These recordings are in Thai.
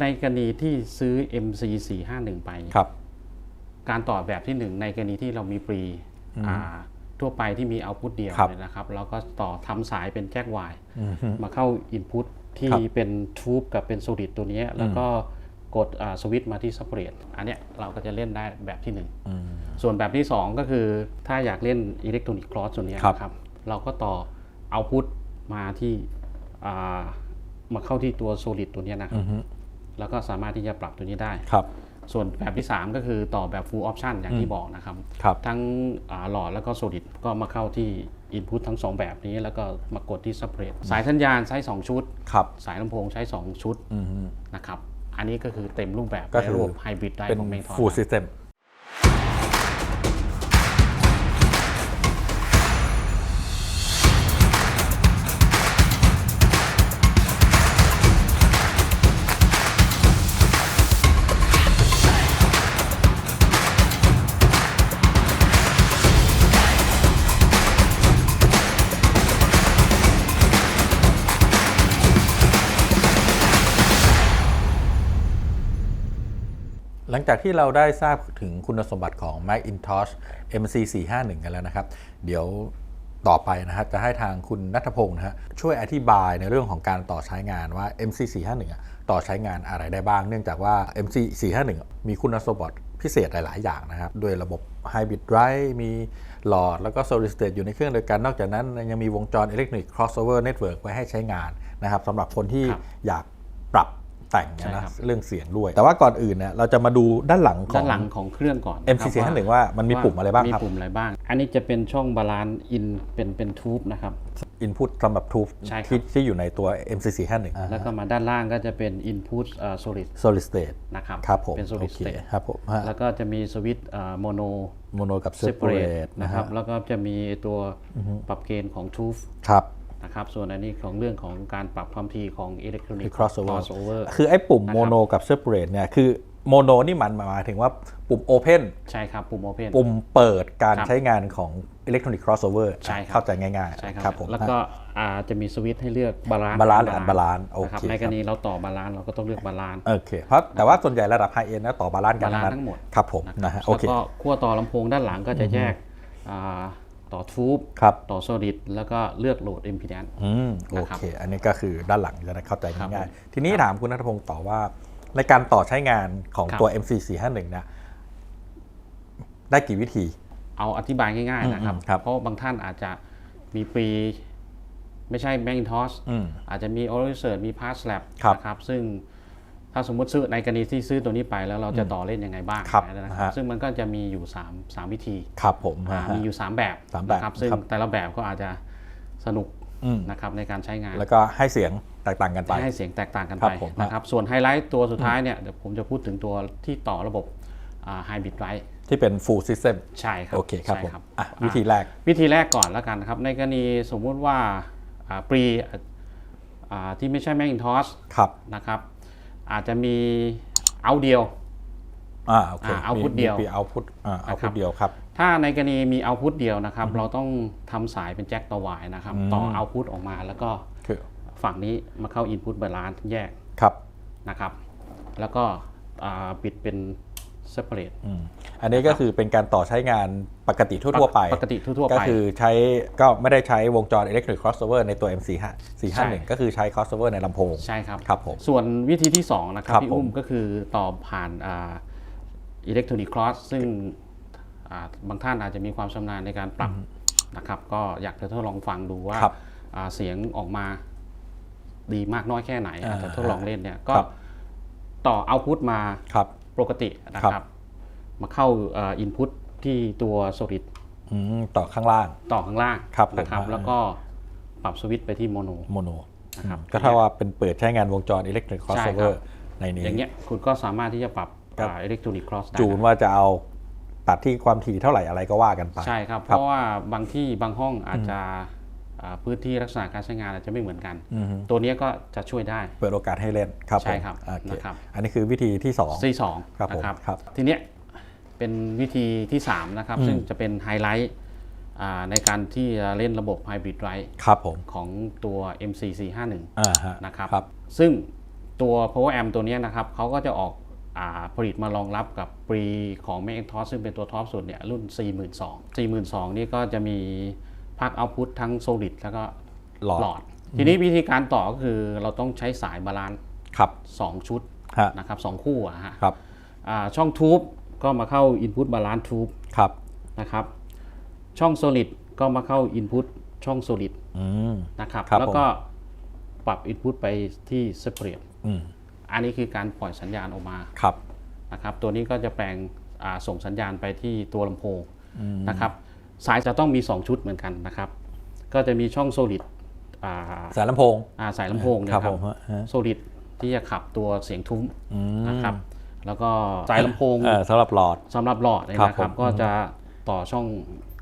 ในกรณีที่ซื้อ MC 451ไป ครับ การต่อแบบที่หนึ่งในกรณีที่เรามีปรีอ่าทั่วไปที่มีเอาพุตเดียวครับเลยนะครับเราก็ต่อทำสายเป็นแจ็ค Y อืมฮึมาเข้า Input ที่ครับเป็นทูบกับเป็น Solid ตัวเนี้ยแล้วก็กดสวิตช์มาที่ Separate อันเนี้ยเราก็จะเล่นได้แบบที่หนึ่งอืมส่วนแบบที่ 2 ก็คือถ้าอยากเล่นอิเล็กทรอนิกส์คลอสตัวเนี้ยครับ นะครับ เราก็ต่อเอาพุตมาที่อ่ามาเข้าที่ตัว Solid ตัวเนี้ยนะครับอืมฮึ แล้วก็สามารถที่จะปรับตัวนี้ได้ครับ ส่วนแบบที่ 3 ก็คือต่อแบบ full option อย่างที่บอกนะครับครับทั้งอ่าหลอดแล้วก็ solid ก็มาเข้าที่ input ทั้ง 2 แบบนี้ แล้วก็มากดที่ separate สายสัญญาณใช้ 2 ชุดครับสายลำโพงใช้ 2 ชุดอืมฮึนะครับ อันนี้ก็คือเต็มรูปแบบก็ในคือระบบ hybrid ได้เป็นของเมทอน full system หลั งจากที่เราได้ทราบถึงคุณสมบัติของ Macintosh MC451 กันแล้วนะครับ เดี๋ยวต่อไปนะครับจะให้ทางคุณนัทพงศ์นะฮะช่วยอธิบายในเรื่องของการต่อใช้งานว่า MC451 อะต่อใช้งานอะไรได้บ้าง เนื่องจากว่า MC451 มีคุณสมบัติพิเศษหลาย ๆ อย่างนะครับด้วยระบบ Hybrid Drive มีหลอด แล้วก็ Solid State อยู่ในเครื่องเดียวกัน นอกจากนั้นยังมีวงจร Electronic Crossover Network ไว้ให้ใช้งานนะครับสำหรับคนที่ครับอยากปรับ แต่งใช่นะครับเรื่องเสียงด้วย แต่ว่าก่อนอื่นเนี่ยเราจะมาดูด้านหลังของด้านหลังของเครื่องก่อนนะ MC ครับ451ว่ามันมีปุ่มอะไรบ้างมีครับปุ่มอะไรบ้าง อันนี้จะเป็นช่องบาลานซ์อินเป็นเป็นทูบนะครับ Input สำหรับ Tube ใช่ครับที่ที่อยู่ในตัว MC 451แล้วก็มาด้านล่างก็จะเป็น input อ่า solid Solid State นะครับครับผมเป็นโอ solid เค state ครับผมฮะแล้วก็จะมีสวิตช์โมโน Mono กับ separate Separate นะนะคครัรับบแล้วก็จะมีตัวปรับเกณฑ์ของ TUF ครับ นะครับ ส่วนอันนี้ของเรื่องของการปรับความถี่ของ electronic crossover crossover คือไอ้ปุ่มนะครับ Mono กับ Separate เนี่ยคือ Mono นี่มันหมายถึงว่าปุ่ม Open ใช่ครับ ปุ่ม Open ปุ่มเปิดการครับใช้งานของ Electronic Crossover ใช่ครับเข้าใจง่ายๆใช่ครับครับผมแล้วก็อ่าจะมีสวิตช์ให้เลือกบาลานซ์ balance หรือ unbalance โอเคในกรณีเราต่อบาลานซ์เราก็ต้องเลือกบาลานซ์โอเคเพราะแต่ว่าส่วนใหญ่ระดับ High End นะต่อบาลานซ์กันบาลานซ์ทั้งหมดครับผมนะฮะโอแล้วเคก็ขั้วต่อลำโพงด้านหลังก็จะแยกอ่า ต่อทูบครับต่อ solid แล้วก็เลือกโหลด impedance อืมโอนะครับเค อันนี้ก็คือด้านหลังจะได้เข้าใจครับง่ายผมๆทีนี้ถามคุณนัทพงศ์ต่อว่าในการต่อใช้งานของครับตัว MC451 เนี่ยได้กี่วิธี เอาอธิบายง่ายๆนะครับอืมครับเพราะบางท่านอาจจะมีปรีไม่ใช่ Macintosh อืมอาจจะมี o r i s e r มี Pass Lab ครับนะครับซึ่ง ถ้าสมมุติซื้อในกรณีที่ซื้อตัวนี้ไปแล้วเราจะต่อเล่นยังไงบ้างครับนะนะครัฮะบซึ่งมันก็จะมีอยู่ 3 3 วิธีครับผมอ่านะฮะมีอยู่ 3 แบบสามแบบนะครับซึ่งครับแต่ละแบบก็อาจจะสนุกอืมนะครับในการใช้งาน แล้วก็ให้เสียงแตกต่างกันไปให้เสียงแตกต่างกันครัไปบผมนะครับส่วนไฮไลท์ตัวสุดท้ายเนี่ยเดี๋ยวผมจะพูดถึงตัวที่ต่อระบบไฮบริดไรที่เป็น full system ใช่ครับโอเคครับใช่ผมอะวิธีแรกวิธีแรกก่อนแล้วกันนะครับ ในกรณีสมมุติว่าอ่าปรีอ่าที่ไม่ใช่ Macintosh ครับนะครับ อาจจะมีเอาเดียวอ่าโอเคอ่า output มีเดียวมี output อ่านะครับ output เดียวครับ ถ้าในกรณีมีเอาพุตเดียวนะครับ เราต้องทำสายเป็นแจ็คต่อวายนะครับ ต่อเอาพุตออกมาแล้วก็คือฝั่งนี้มาเข้า Input Balance แยกครับนะครับ แล้วก็อ่าปิดเป็น separate อืมอันนี้ก็คือเป็นการต่อใช้งานปกติทั่วๆไป ปกติทั่วๆก็ไปคือใช้ก็ไม่ได้ใช้วงจร Electric Crossover ในตัว MC5 ใช่451 ก็คือใช้ Crossover ในลำโพง ใช่ครับครับผมส่วนวิธีที่ 2 นะครับครับพี่ผมอุ้มก็คือต่อผ่านอิเล็กทรอนิกส์คลอสซึ่งอ่าบางท่านอาจจะมีความชำนาญในการปรับนะครับ ก็อยากจะทดลองฟังดูว่าครับอ่าเสียงออกมาดีมากน้อยแค่ไหนอ่าอาจจะทดลองเล่นเนี่ยก็ครับต่อเอาพุตมาครับ ปกตินะคครัรับบมาเข้าอินพุตที่ตัว Solid อืมต่อข้างล่าง ต่อข้างล่างครับผมนะครับอ่าแล้วก็ปรับสวิตช์ไปที่โมโนโมโนนะครับก็เท่าว่าเป็นเปิดใช้งานวงจร Electric ใช่ Crossover ครับในนี้อย่างเงี้ยคุณก็สามารถที่จะปรับครับอิเล็กทรอนิกส์คลอสได้จูนว่าจะเอาตัดที่ความถี่เท่าไหร่อะไรก็ว่ากันไปใช่ครับ เพครับราะว่าบางที่บางห้องอาจจะอ่า พื้นที่ลักษณะการใช้งานอาจจะไม่เหมือนกันอือฮึตัวเนี้ยก็จะช่วยได้ เปิดโอกาสให้เล่นครับใช่ผมครับโอเคนะครับ อันนี้คือวิธีที่2ที่สองครับผมนะครับครับ ทีเนี้ยเป็นวิธีที่3นะครับ ซึ่งจะเป็นไฮไลท์อ่าในการที่จะเล่นระบบ Hybrid Drive ครับผมของตัว MC451 อ่าฮะนะครับครับซึ่งตัว power amp ตัวเนี้ยนะครับเขาก็จะออกอาผลิตมารองรับกับปรีของ Macintosh ซึ่งเป็นตัวท็อปสุดเนี่ยรุ่น 42,000 42,000นี่ก็จะมี พักเอาพุททั้ง solid แล้วก็หลอด หลอด ทีนี้วิธีการต่อก็คือเราต้องใช้สายบาลานซ์ครับ2ชุดฮะนะครับสองคู่อะฮะครับอ่าช่องทูบก็มาเข้า input balance tube ครับนะครับ ช่อง solid ก็มาเข้า input ช่อง solid อืม นะครับ ครับแล้วก็ปรับ input ไปที่ separate อืมอันนี้คือการปล่อยสัญญาณออกมาครับ นะครับ ตัวนี้ก็จะแปลงอ่าส่งสัญญาณไปที่ตัวลำโพงนะครับ สายจะต้องมี 2 ชุดเหมือนกันนะครับ ก็จะมีช่อง solid อ่าสายลำโพงอ่าสายลำโพงเนี่ยครับครัผมฮะฮะ solid ที่จะขับตัวเสียงทุ้มอืมนะครับ แล้วก็สายลำโพงเออสำหรับหลอดสำหรับหลอดเนี่ยครับนะครับผมก็จะต่อช่อง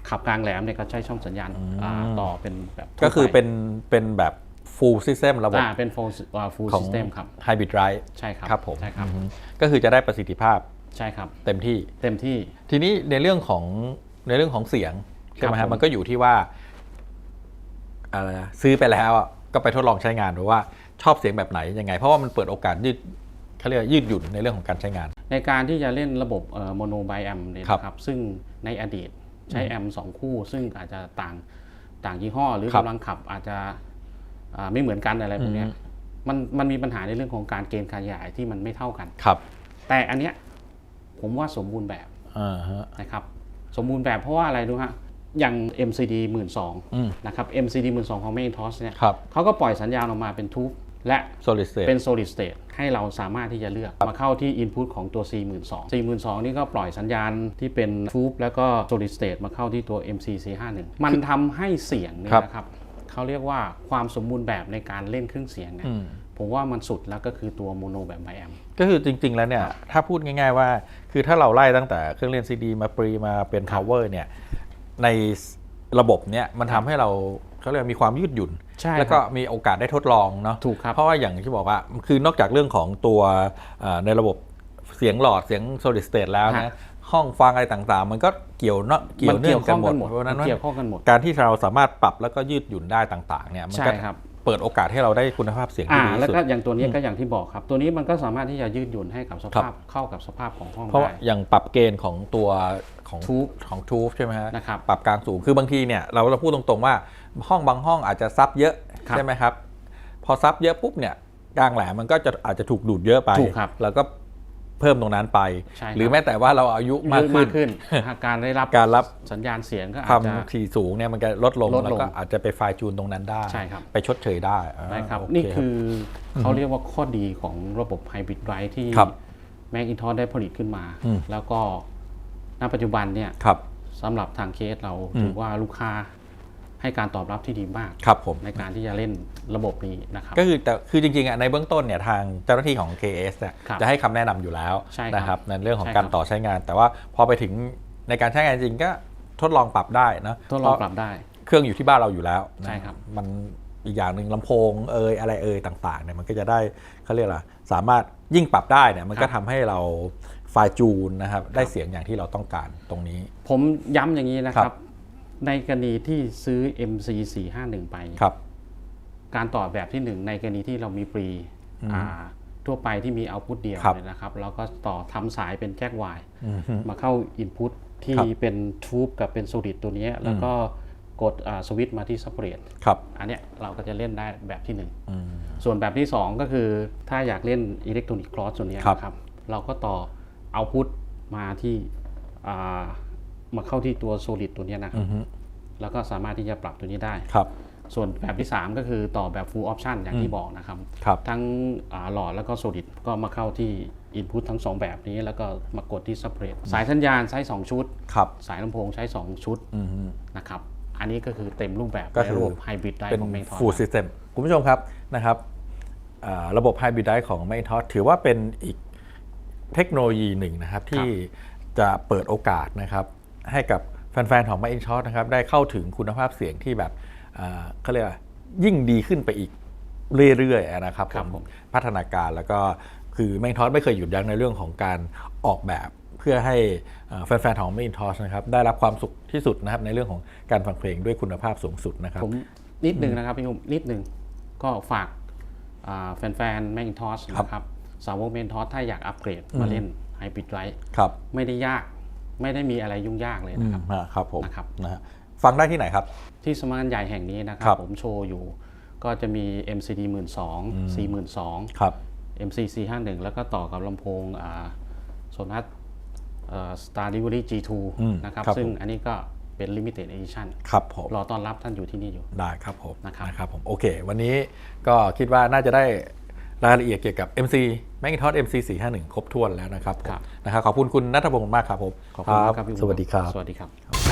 ขับกลางแหลมเนี่ยก็ใช้ช่องสัญญาณอ่าต่อเป็นแบบก็คือเป็นเป็นแบบ full system ระบบอ่าเป็น full full ของ system ครับ hybrid drive ใช่ครับครับผมใช่ครับอืมก็คือจะได้ประสิทธิภาพใช่ครับ เต็มที่เต็มที่ ทีนี้ในเรื่องของ ในเรื่องของเสียงใช่ไหมครัฮะบผม มันก็อยู่ที่ว่าอะไรนะซื้อไปแล้วอะก็ไปทดลองใช้งานดูว่าชอบเสียงแบบไหนยังไง เพราะว่ามันเปิดโอกาสยืดเขาเรียกว่ายืดหยุ่นในเรื่องของการใช้งาน ในการที่จะเล่นระบบโมโนไบแอมเนี่ยครับนะครับ ซึ่งในอดีตใช้แอมสองคู่ ซึ่งอาจจะต่างต่างยี่ห้อ หรือครับกำลังขับอาจจะอ่าไม่เหมือนกันอะไรพวกเนี้ยมันมันมีปัญหาในเรื่องของการเกณฑ์ขยายที่มันไม่เท่ากัน ครับแต่อันเนี้ยผมว่าสมบูรณ์แบบอ่าฮะ นะครับ สมบูรณ์แบบเพราะว่าอะไรดูฮะอย่าง MCD 1 2 0 อืม 0นะครับ MCD 1 2 0 0ของ Macintosh เนี่ยครับ เขาก็ปล่อยสัญญาณออกมาเป็นทูบและ solid state เป็น solid state ให้เราสามารถที่จะเลือกมาเข้าที่ input ของตัว4 2 0 0 0 4 2 0 0 0นี่ก็ปล่อยสัญญาณที่เป็นทูบแล้วก็ solid state มาเข้าที่ตัว MC451 มันทำให้เสียงเนี่ยครับนะครับเขาเรียกว่าความสมบูรณ์แบบในการเล่นเครื่องเสียงเนี่ยอืม ผมว่ามันสุดแล้วก็คือตัวโมโนแบบไบแอมก็คือจริง ๆ แล้วเนี่ย ถ้าพูดง่าย ๆ ว่า คือถ้าเราไล่ตั้งแต่เครื่องเล่นซีดีมาปรีมาเป็น power เนี่ย ในระบบเนี่ยมันทำให้เราเขาเรียกว่ามีความยืดหยุ่นใช่แล้วก็ครับมีโอกาสได้ทดลองเนาะถูกครับเพราะว่าอย่างที่บอกว่าคือนอกจากเรื่องของตัวเอ่อในระบบเสียงหลอดเสียง solid state แล้วนะฮะห้องฟังอะไรต่างๆ มันก็เกี่ยวเนาะเกี่ยวมันเนื่เกี่อยงวกัข้นองหมดกันหมดเพราะฉะนั้นมันว่าเกี่ยวข้องกันหมดการที่เราสามารถปรับแล้วก็ยืดหยุ่นได้ต่างๆเนี่ยมันใช่ก็ครับ เปิดโอกาสให้เราได้คุณภาพเสียงอ่าที่ดีที่แล้วสุด ก็อย่างตัวนี้ก็อย่างที่บอกครับ ตัวนี้มันก็สามารถที่จะยืดหยุ่นให้กับสภาพเข้ากับสภาพของห้องเพราะได้ว่าอย่างปรับเกณฑ์ของตัวของ Tube ของทูบใช่ไหมฮะนะครับปรับกลางสูงคือบางทีเนี่ยเราเราพูดตรงๆว่าห้องบางห้องอาจจะซับเยอะครับใช่ไหมครับ พอซับเยอะปุ๊บเนี่ยกลางแหลมมันก็จะอาจจะถูกดูดเยอะไป ถูกครับ แล้วก็ เพิ่มตรงนั้นไป ใช่ครับ หรือแม้แต่ว่าเราอายุมากเยอะขึ้มานกขึ้นการได้รับการรับ สัญญาณเสียงก็คอาจจะวามถี่สูงเนี่ยมันก็ลดลงลดลงแล้วก็อาจจะไปไฟล์จูนตรงนั้นได้ ใช่ครับ ไปชดเชยได้อ่านะครับ โเนี่คือเขาเรียกว่าข้อดีของระบบไฮบริดไรที่ครับ Macintosh ได้ผลิตขึ้นมา อืม แล้วก็ณปัจจุบันเนี่ยครับ สำหรับทางเคสเราถือว่าลูกค้า ให้การตอบรับที่ดีมากครับผมในการที่จะเล่นระบบนี้นะครับก็คือแต่คือจริงๆอะในเบื้องต้นเนี่ยทางเจ้าหน้าที่ของ KS เนี่ยครับจะให้คำแนะนำอยู่แล้วใช่ครับนะครับในเรื่องของใช่การครับต่อใช้งาน แต่ว่าพอไปถึงในการใช้งานจริงก็ทดลองปรับได้นะทดลองเพปราะรับได้ เครื่องอยู่ที่บ้านเราอยู่แล้วนะใช่ครับมันอีกอย่างหนึ่งลำโพงเอยอะไรเอยต่างๆเนี่ยมันก็จะได้เขาเรียกอะไรสามารถยิ่งปรับได้เนี่ยมันก็ทำให้เราไฟล์จูนนะครับได้เสียงอย่างที่เราต้องการตรงนี้ ผมย้ำอย่างนี้นะคครัรับบ ในกรณีที่ซื้อ MC 4 5 1ไป ครับ การต่อแบบที่1ในกรณีที่เรามีปรีอ่าทั่วไปที่มีเอาพุตเดียวครับเนี่ยนะครับเราก็ต่อทำสายเป็นแจ็คไวอืมฮึมาเข้า Input ที่ครับเป็นทูบกับเป็น Solid ตัวเนี้ยแล้วก็กดสวิตช์มาที่ Separate ครับ อันเนี้ยเราก็จะเล่นได้แบบที่อืม1ส่วนแบบที่ 2 ก็คือถ้าอยากเล่นอิเล็กทรอนิกส์คลอสส่วนเนี้ยครับ นะครับ เราก็ต่อเอาพุตมาที่อ่า มาเข้าที่ตัว Solid ตัวเนี้ยนะครับอือฮึแล้วก็สามารถที่จะปรับตัวนี้ได้ ครับ ส่วนแบบที่ 3 ก็คือต่อแบบ full option อย่างที่บอกนะครับ ครับ ทั้งอ่าหลอดแล้วก็ solid ก็มาเข้าที่ input ทั้ง 2 แบบนี้ แล้วก็มากดที่ separate สายสัญญาณใช้ 2 ชุด ครับ สายลำโพงใช้ 2 ชุดอืมฮึ นะครับ อันนี้ก็คือเต็มรูปแบบก็ในคือระบบไฮบริดได้เป็น ของ Macintosh full system คุณผู้ชมครับนะครับอ่าระบบ Hybrid Drive ของ Macintosh ถือว่าเป็นอีกเทคโนโลยีหนึ่งนะครับ ที่จะเปิดโอกาสนะครับ ให้กับแฟนๆ ของ Macintosh นะครับได้เข้าถึงคุณภาพเสียงที่แบบอ่าเขาเรียกว่ายิ่งดีขึ้นไปอีกเรื่อยๆนะครับครับผมผมพัฒนาการแล้วก็คือ Macintosh ไม่เคยหยุดยั้งในเรื่องของการออกแบบเพื่อให้อ่าแฟนๆ ของ Macintosh นะครับได้รับความสุขที่สุดนะครับในเรื่องของการฟังเพลงด้วยคุณภาพสูงสุดนะครับผมนิดนึงนะครับพี่หนุ่มนิดนึงก็ฝากอ่าแฟนๆ Macintosh ครับนะครับสาวก Macintosh ถ้าอยากอัปเกรดมาเล่น Hybrid Drive ครับไม่ได้ยาก ไม่ได้มีอะไรยุ่งยากเลยอืนะมครับอ่าครับผมนะครับนะฮะฟังได้ที่ไหนครับ ที่สำนักงานใหญ่แห่งนี้นะครัครับบผมโชว์อยู่ก็จะมี MCD 1 2 0 0 4 2 0 0ครับ MC 451แล้วก็ต่อกับลำโพงโซนัส Star Delivery G2 อืมนะครับครับ ซึ่งผมอันนี้ก็เป็น Limited Edition ครับผมรอต้อนรับท่านอยู่ที่นี่อยู่ ได้ครับผมนะครับนะครับผมโอเค วันนี้ก็คิดว่าน่าจะได้ รายละเอียดเกี่ยวกับ MC Macintosh MC 451 ครบถ้วนแล้วนะครับผมครับนะครับขอบคุณคุณนัทพงศ์มากครับผมขอบคุณมากครับพี่สวัสดีครับ สวัสดีครับ